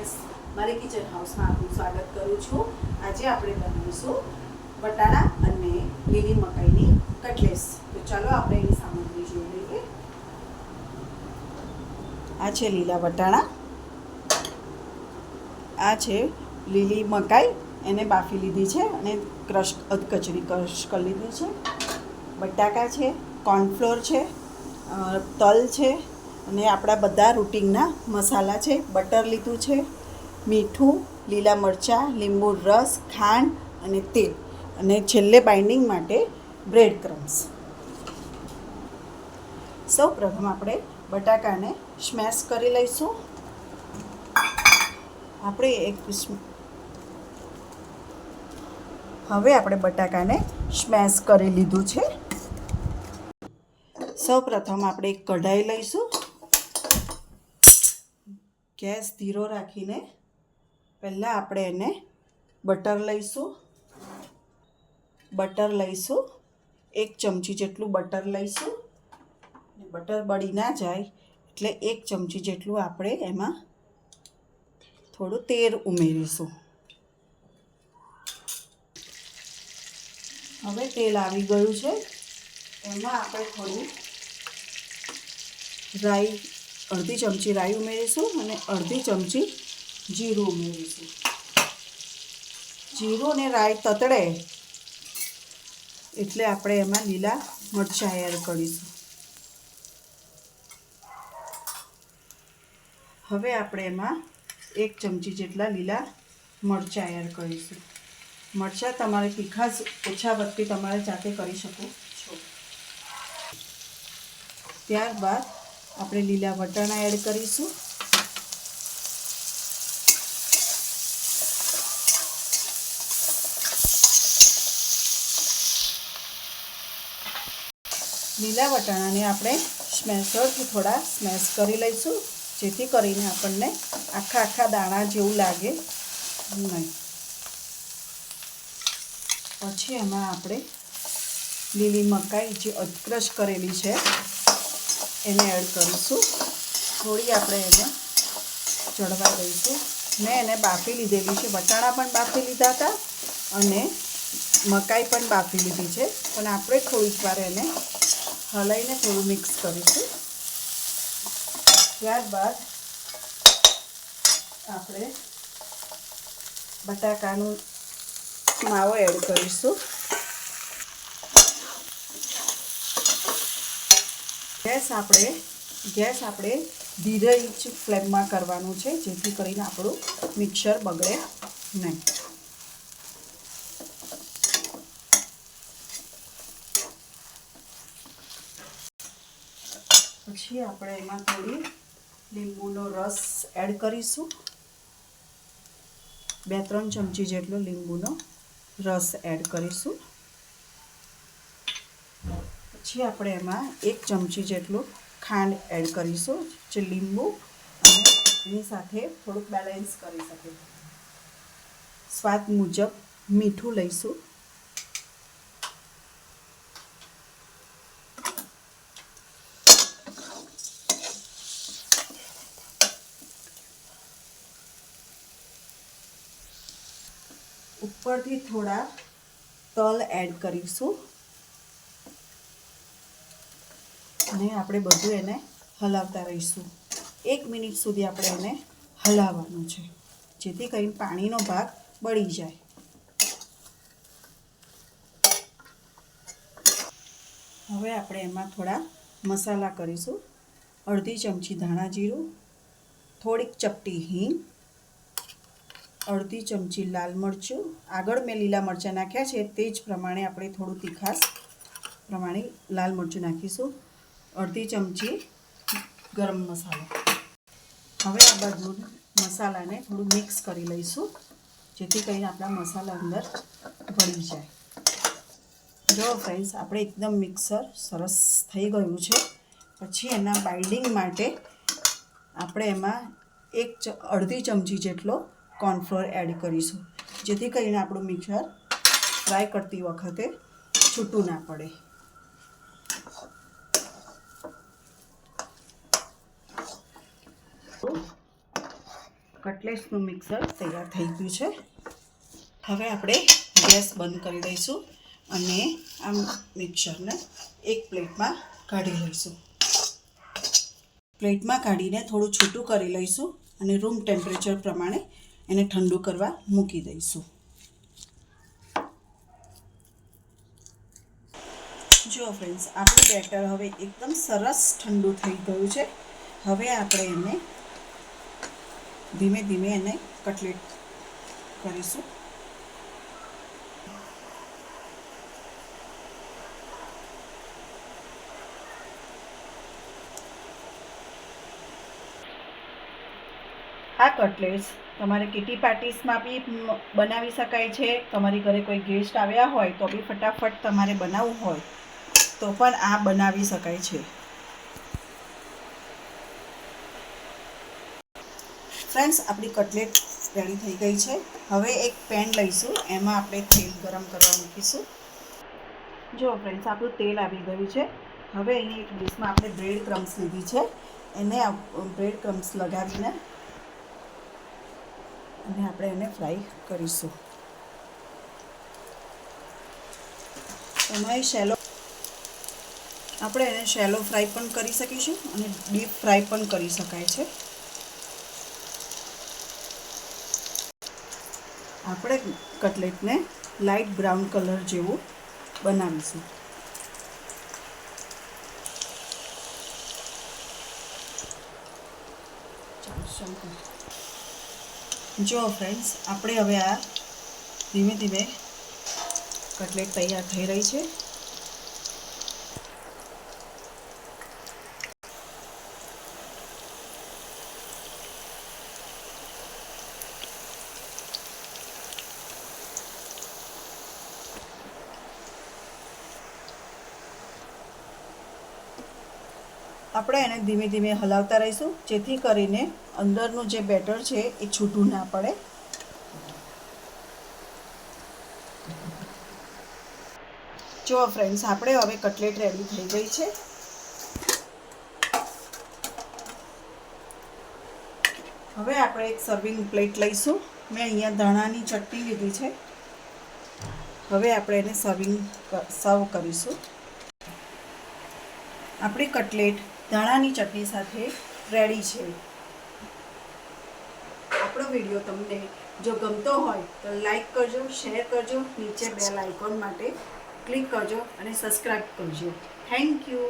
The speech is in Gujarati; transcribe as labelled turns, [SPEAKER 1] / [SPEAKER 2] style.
[SPEAKER 1] ફ્રેન્ડ્સ મારી કિચન હાઉસમાં આપનું સ્વાગત કરું છું. આજે આપણે બનાવીશું વટાણા અને લીલી મકાઈની કટલેસ તો ચાલો આપણે એની સામગ્રી જોઈ લઈએ. આ છે લીલા બટાણા આ છે લીલી મકાઈ. એને બાફી લીધી છે અને ક્રશ કચરી ક્રશ કરી લીધી છે. બટાકા છે કોર્નફ્લોર છે તલ છે અને આપણા બધા રૂટિનના મસાલા છે, બટર લીધું છે, મીઠું, લીલા મરચાં, લીંબુ રસ, ખાંડ અને તેલ. અને છેલ્લે બાઇન્ડિંગ માટે બ્રેડ ક્રમ્સ સૌ પ્રથમ આપણે બટાકાને સ્મેશ કરી લઈશું. આપણે એક હવે આપણે બટાકાને સ્મેશ કરી લીધું છે. સૌ પ્રથમ આપણે એક કઢાઈ લઈશું. ગેસ ધીરો રાખીને પહેલાં આપણે એને બટર લઈશું. બટર લઈશું. એક ચમચી જેટલું બટર લઈશું. બટર બળી ના જાય એટલે એક ચમચી જેટલું આપણે એમાં થોડું તેલ ઉમેરીશું. હવે તેલ આવી ગયું છે. એમાં આપણે થોડું રાઈ અડધી ચમચી રાઈ ઉમેરીશું અને અડધી ચમચી જીરું ઉમેરીશું. જીરું અને રાઈ તતડે એટલે આપણે એમાં લીલા મરચાં એડ કરીશું. હવે આપણે એમાં એક ચમચી જેટલા લીલા મરચાં એડ કરીશું. મરચાં તમારે તીખાસ ઓછા વખતે તમારે જાતે કરી શકો છો. ત્યારબાદ આપણે લીલા વટાણા એડ કરીશું. લીલા વટાણાને આપણે સ્મેશરથી થોડા સ્મેશ કરી લઈશું, જેથી કરીને આપણને આખા આખા દાણા જેવું લાગે નહીં. પછી એમાં આપણે લીલી મકાઈ જે અદક્રશ કરેલી છે એને એડ કરીશું. થોડી આપણે એને ચડવા દઈશું. મેં એને બાફી લીધેલી છે. વટાણા પણ બાફી લીધા હતા અને મકાઈ પણ બાફી લીધી છે. પણ આપણે થોડીક વાર એને હલાઈને થોડું મિક્સ કરીશું. ત્યારબાદ આપણે બટાકાનું માવો એડ કરીશું. ગેસ આપણે ગેસ આપણે ધીરે જ ફ્લેમમાં કરવાનું છે, જેથી કરીને આપણું મિક્સર બગડે નહીં. પછી આપણે એમાં થોડી લીંબુનો રસ એડ કરીશું. બે ત્રણ ચમચી જેટલો લીંબુનો રસ એડ કરીશું. પછી આપણે એમાં એક ચમચી જેટલું ખાંડ એડ કરીશું, જે લીંબુ અને એની સાથે થોડુંક બેલેન્સ કરી શકે સ્વાદ મુજબ મીઠું લઈશું. ઉપરથી થોડા તલ એડ કરીશું. અને આપણે બધું એને હલાવતા રહીશું. એક મિનિટ સુધી આપણે એને હલાવવાનું છે, જેથી કરીને પાણીનો ભાગ બળી જાય. હવે આપણે એમાં થોડા મસાલા કરીશું. અડધી ચમચી ધાણા જીરું, થોડીક ચપટી હિંગ, અડધી ચમચી લાલ મરચું. આગળ મેં લીલા મરચાં નાખ્યા છે, તે જ પ્રમાણે આપણે થોડું તીખાસ પ્રમાણે લાલ મરચું નાખીશું. અડધી ચમચી ગરમ મસાલો. હવે આ બધું મસાલાને થોડું મિક્સ કરી લઈશું, જેથી કરીને આપણા મસાલા અંદર ભળી જાય. જો ફ્રેન્ડ્સ આપણે એકદમ મિક્સર સરસ થઈ ગયું છે. પછી એના બાઇન્ડિંગ માટે આપણે એમાં એક ચ, અડધી ચમચી જેટલો કોર્નફ્લોર એડ કરીશું, જેથી કરીને આપણું મિક્સર ફ્રાય કરતી વખતે છૂટું ના પડે. કટલેટ્સનું મિક્સર તૈયાર થઈ ગયું છે. હવે આપણે ગેસ બંધ કરી દઈશું અને આ મિક્સરને એક પ્લેટમાં કાઢી લઈશું. પ્લેટમાં કાઢીને થોડું છૂટું કરી લઈશું અને રૂમ ટેમ્પરેચર પ્રમાણે એને ઠંડુ કરવા મૂકી દઈશું. જો ફ્રેન્ડ્સ આપણું બેટર હવે એકદમ સરસ ઠંડુ થઈ ગયું છે. હવે આપણે એને ધીમે ધીમે એને કટલેટ કરીશું. આ કટલેટ્સ, તમારે કિટી પાર્ટીસમાં બી બનાવી શકાય છે. તમારી ઘરે કોઈ ગેસ્ટ આવ્યા હોય તો બી ફટાફટ તમારે બનાવવું હોય તો પણ આ બનાવી શકાય છે. ફ્રેન્ડ્સ, આપણી કટલેટ રેડી થઈ ગઈ છે. હવે એક પેન લઈશું. એમાં આપણે તેલ ગરમ કરવા મૂકીશું. જો ફ્રેન્ડ્સ, આપણું તેલ આવી ગયું છે. હવે અહીં એક ડીશમાં આપણે બ્રેડ ક્રમ્સ લીધી છે. એને બ્રેડ ક્રમ્સ લગાવીને અને આપણે એને ફ્રાય કરીશું. એમાં શેલો, આપણે એને શેલો ફ્રાય પણ કરી શકીશું અને ડીપ ફ્રાય પણ કરી શકાય છે. આપણે કટલેટને લાઇટ બ્રાઉન કલર જેવું બનાવીશું. જો ફ્રેન્ડ્સ આપણે હવે આ ધીમે ધીમે કટલેટ તૈયાર થઈ રહી છે. આપણે એને ધીમે ધીમે હલાવતા રહીશું. જેથી કરીને અંદરનું જે બેટર છે એ છૂટું ના પડે. જો ફ્રેન્ડ્સ, આપણે હવે કટલેટ રેડી થઈ ગઈ છે. હવે આપણે એક સર્વિંગ પ્લેટ લઈશું. મેં અહીંયા ધાણાની ચટણી લીધી છે. હવે આપણે એને સર્વિંગ સર્વ કરીશું. આપણી કટલેટ ધાણાની ચટણી સાથે રેડી છે. આપણો વીડિયો તમને જો ગમતો હોય તો લાઈક કરજો શેર કરજો, નીચે બેલ આઇકોન માટે ક્લિક કરજો અને સબસ્ક્રાઈબ કરજો. Thank you